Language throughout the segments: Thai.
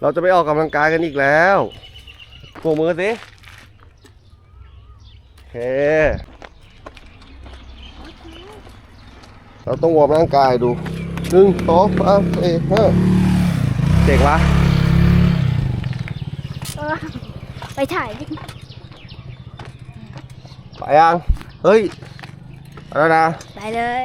เราจะไปออกกำลังกายกันอีกแล้วโบกมือสิโอเค เราต้องวอร์มร่างกายดูหนึ่งสองสามสี่ห้าเจ๋งวะเออไปถ่ายดิไปยัง เฮ้ยเอาแล้วนะ ไปเลย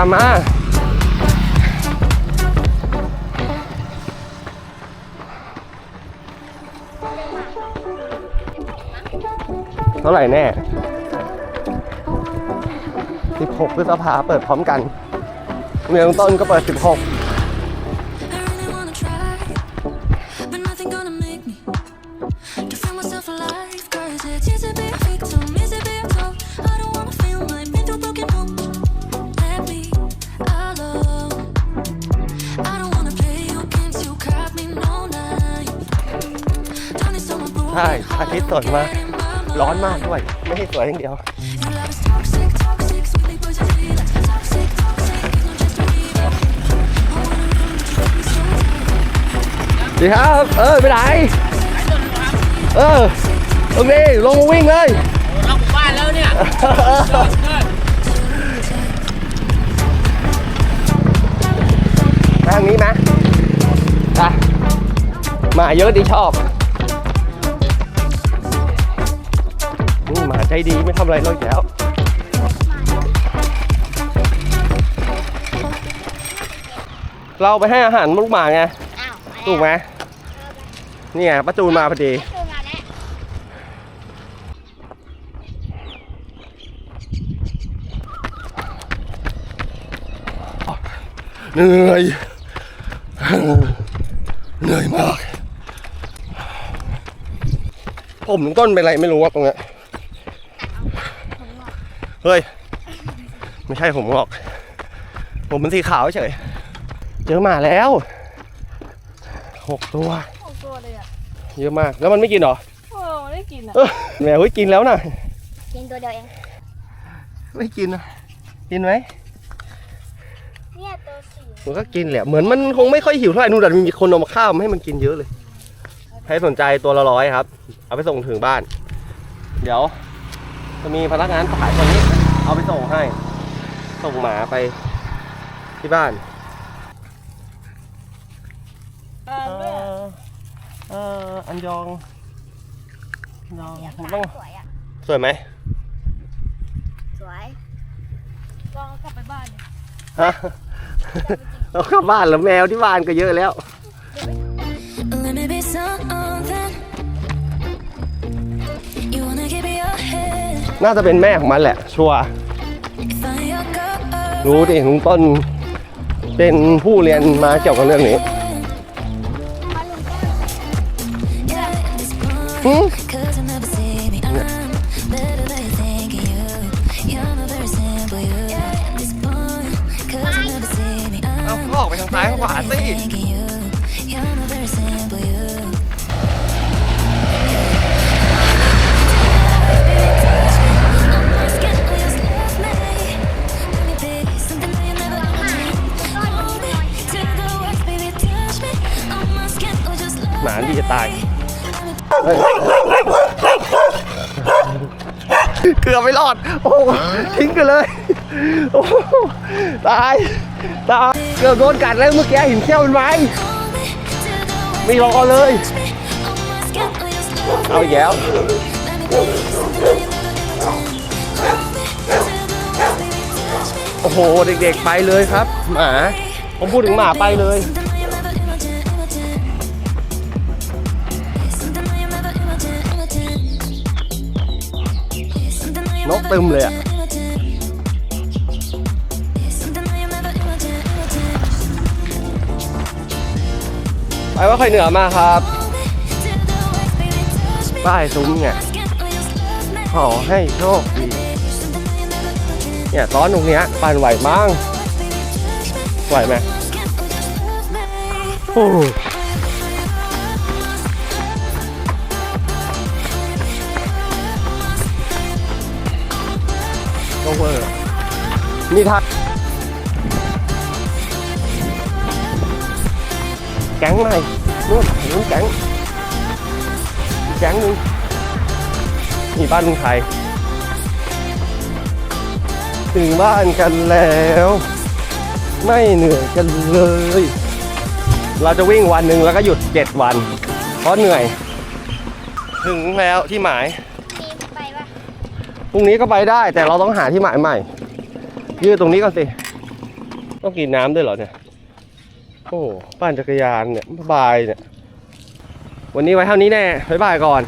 ามมา เท่าไหร่แน่ 16พฤษภาเปิดพร้อมกัน เมืองต้นก็เปิด 16 ช่อาทิตย์สดมาก heart in my mind. ร้อนมากด้วย ไม่ใช่สวยอย่างเดียว Your love is toxic, toxic, sweetly poison, sweet like toxic, toxic. It's not just a rebound. I wanna run, but you keep me so tight. ดีครับ เออไปไหน เออตรงนี้ลงมาวิ่งเลยเราหมู่บ้านแล้วเนี่ยเกิดทางนี้ไหมอะหมาเยอะดีชอบ นี่หมาใจดีไม่ทำอะไรเราอีกแล้ว เราไปให้อาหารลูกหมาไง อ้าวถูกไหมเนี่ยป้าจูนมาพอดีคือมาแล้วเหนื่อย เหนื่อยมาก ผมถึงต้นเป็นไรไม่รู้ว่าตรงเนี้ย เฮ้ย ไม่ใช่ผมหรอก ผมเป็นสีขาวเฉย เจอหมาแล้วหกตัวหกตัวเลยอะเยอะมาก แล้วมันไม่กินเหรอโอ้ไม่ได้กินอะ เออแหมเฮ้ยกินแล้วนะกินตัวเดียวเอง ไม่กินนะกินไหมเนี่ยตัวสีมันก็กินแหละเหมือนมันคงไม่ค่อยหิวเท่าไหร่นู่นแต่มีคนเอามาข้าวมาให้มันกินเยอะเลย ใครสนใจตัวละร้อยครับ เอาไปส่งถึงบ้าน เดี๋ยว จะมีพนักงานขายคนนี้ เอาไปส่งให้ ส่งหมาไปที่บ้านอ่าเอด้วยอะอเอออันยองอันยองเสียงผมสาต้องสวยอะ สวยไหม สวย ลองเอากลับไปบ้านเนี่ยฮะเราเข้าบ้านแล้วแมวที่บ้านก็เยอะแล้ว น่าจะเป็นแม่ของมันแหละ ชัวร์รู้ดิลุงต้น เป็นผู้เรียนมาเกี่ยวกับเรื่องนี้หื you left หมาดีจะตาย เกือบไม่รอด โอ้โหทิ้งกันเลย โอ้ตาย ตาย เกือบโดนกัดแล้วเมื่อกี้เห็นเขี้ยวเป็นไหมไม่รอเลย เอาอีกแล้วโอ้โห เด็กๆไปเลยครับ หมา ผมพูดถึงหมาไปเลย นกตึมเลยอะไปว่าค่อยเหนือมาครับป้ายซุ้มเนี่ยขอให้โชคดีเนี่ยตอนตรงเนี้ยปั่นไหวมั้งไหวไหม เวอร์ นี่ท่าแก๊งใหม่นู่นนู่นแก๊งแก๊งหนึงนี่บ้านลุงไทยถึงบ้านกันแล้ว ไม่เหนื่อยกันเลย เราจะวิ่งวันหนึ่งแล้วก็หยุด 7 วัน เพราะเหนื่อย ถึงแล้วที่หมาย พรุ่งนี้ก็ไปได้แต่เราต้องหาที่หมายใหม่ ยืดตรงนี้ก่อนสิ ต้องกินน้ำด้วยเหรอเนี่ย โอ้ ปั่นจักรยานเนี่ยบายเนี่ย วันนี้ไว้เท่านี้แน่บ๊ายบายก่อน